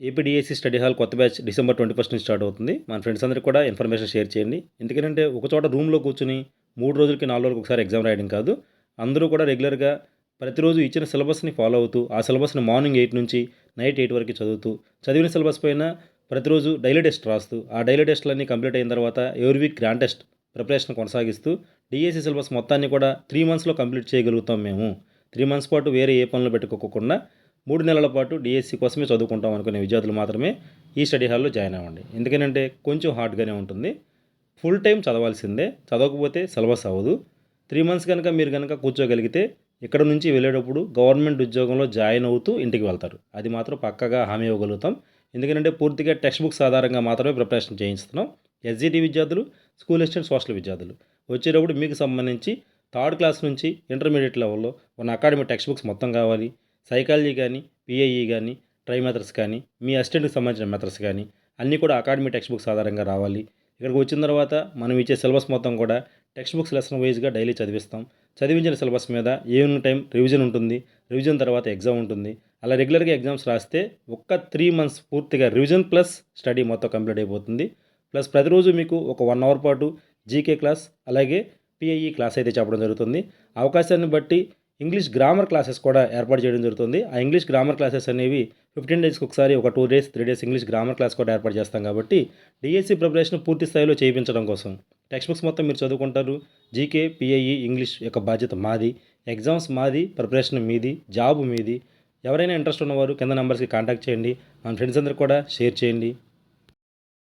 APDSC study hall కొత్త batch December twenty first నుంచి start అవుతుంది. మన ఫ్రెండ్స్ అందరికీ కూడా ఇన్ఫర్మేషన్ షేర్ చేయండి. ఎందుకంటే ఒక చోట రూమ్లో కూర్చుని మూడు రోజులకి నాలుగు రోజులకి ఒకసారి ఎగ్జామ్ రాయడం కాదు. అందరూ కూడా రెగ్యులర్గా ప్రతిరోజు ఇచ్చిన సిలబస్ని ఫాలో అవుతూ ఆ సిలబస్ని మార్నింగ్ ఎయిట్ నుంచి నైట్ ఎయిట్ వరకు చదువుతూ చదివిన సిలబస్ పైన ప్రతిరోజు డైలీ టెస్ట్ రాస్తూ ఆ డైలీ టెస్ట్లన్నీ కంప్లీట్ అయిన తర్వాత every week grand test preparation కొనసాగిస్తూ డిఎస్సి సిలబస్ మొత్తాన్ని కూడా త్రీ మంత్స్లో కంప్లీట్ చేయగలుగుతాం మేము. త్రీ మంత్స్ పాటు వేరే ఏ పనులు పెట్టుకోకుండా మూడు నెలల పాటు డిఎస్సి కోసమే చదువుకుంటాం అనుకునే విద్యార్థులు మాత్రమే ఈ స్టడీ హాల్లో జాయిన్ అవ్వండి. ఎందుకనంటే కొంచెం హార్డ్గానే ఉంటుంది. ఫుల్ టైం చదవాల్సిందే. చదవకపోతే సిలబస్ అవ్వదు. త్రీ మంత్స్ కనుక మీరు కనుక కూర్చోగలిగితే ఇక్కడ నుంచి వెళ్ళేటప్పుడు గవర్నమెంట్ ఉద్యోగంలో జాయిన్ అవుతూ ఇంటికి వెళ్తారు. అది మాత్రం పక్కగా హామీ ఇవ్వగలుగుతాం. ఎందుకంటే పూర్తిగా టెక్స్ట్ బుక్స్ ఆధారంగా మాత్రమే ప్రిపరేషన్ చేయిస్తున్నాం. ఎస్జిటి విద్యార్థులు స్కూల్ అసిస్టెంట్ సోషల్ విద్యార్థులు వచ్చేటప్పుడు మీకు సంబంధించి థర్డ్ క్లాస్ నుంచి ఇంటర్మీడియట్ లెవెల్లో ఉన్న అకాడమిక్ టెక్స్ట్ బుక్స్ మొత్తం కావాలి. సైకాలజీ కానీ పిఐఈ కానీ ట్రై మెథడ్స్ కానీ మీ అసిస్టెంట్కి సంబంధించిన మెథడ్స్ కానీ అన్నీ కూడా అకాడమీ టెక్స్ట్ బుక్స్ ఆధారంగా రావాలి. ఇక్కడికి వచ్చిన తర్వాత మనం ఇచ్చే సిలబస్ మొత్తం కూడా టెక్స్ట్ బుక్స్ లెసన్ వైజ్గా డైలీ చదివిస్తాం. చదివించిన సిలబస్ మీద ఈవినింగ్ టైం రివిజన్ ఉంటుంది రివిజన్ తర్వాత ఎగ్జామ్ ఉంటుంది. అలా రెగ్యులర్గా ఎగ్జామ్స్ రాస్తే ఒక్క త్రీ మంత్స్ పూర్తిగా రివిజన్ ప్లస్ స్టడీ మొత్తం కంప్లీట్ అయిపోతుంది. ప్లస్ ప్రతిరోజు మీకు ఒక వన్ అవర్ పాటు జీకే క్లాస్ అలాగే పిఐఈ క్లాస్ అయితే చెప్పడం జరుగుతుంది. అవకాశాన్ని బట్టి ఇంగ్లీష్ గ్రామర్ క్లాసెస్ కూడా ఏర్పాటు చేయడం జరుగుతుంది. ఆ ఇంగ్లీష్ గ్రామర్ క్లాసెస్ అనేవి ఫిఫ్టీన్ డేస్కి ఒకసారి ఒక two days three days English grammar class కూడా ఏర్పాటు చేస్తాం కాబట్టి డిఎస్సి ప్రిపరేషన్ పూర్తి స్థాయిలో చేయించడం కోసం. టెక్స్ట్ బుక్స్ మొత్తం మీరు చదువుకుంటారు. జీకే పిఐఈ ఇంగ్లీష్ యొక్క బాధ్యత మాది. ఎగ్జామ్స్ మాది ప్రిపరేషన్ మీది జాబ్ మీది. ఎవరైనా ఇంట్రెస్ట్ ఉన్నవారు కింద నెంబర్స్కి కాంటాక్ట్ చేయండి. మన ఫ్రెండ్స్ అందరికి కూడా షేర్ చేయండి.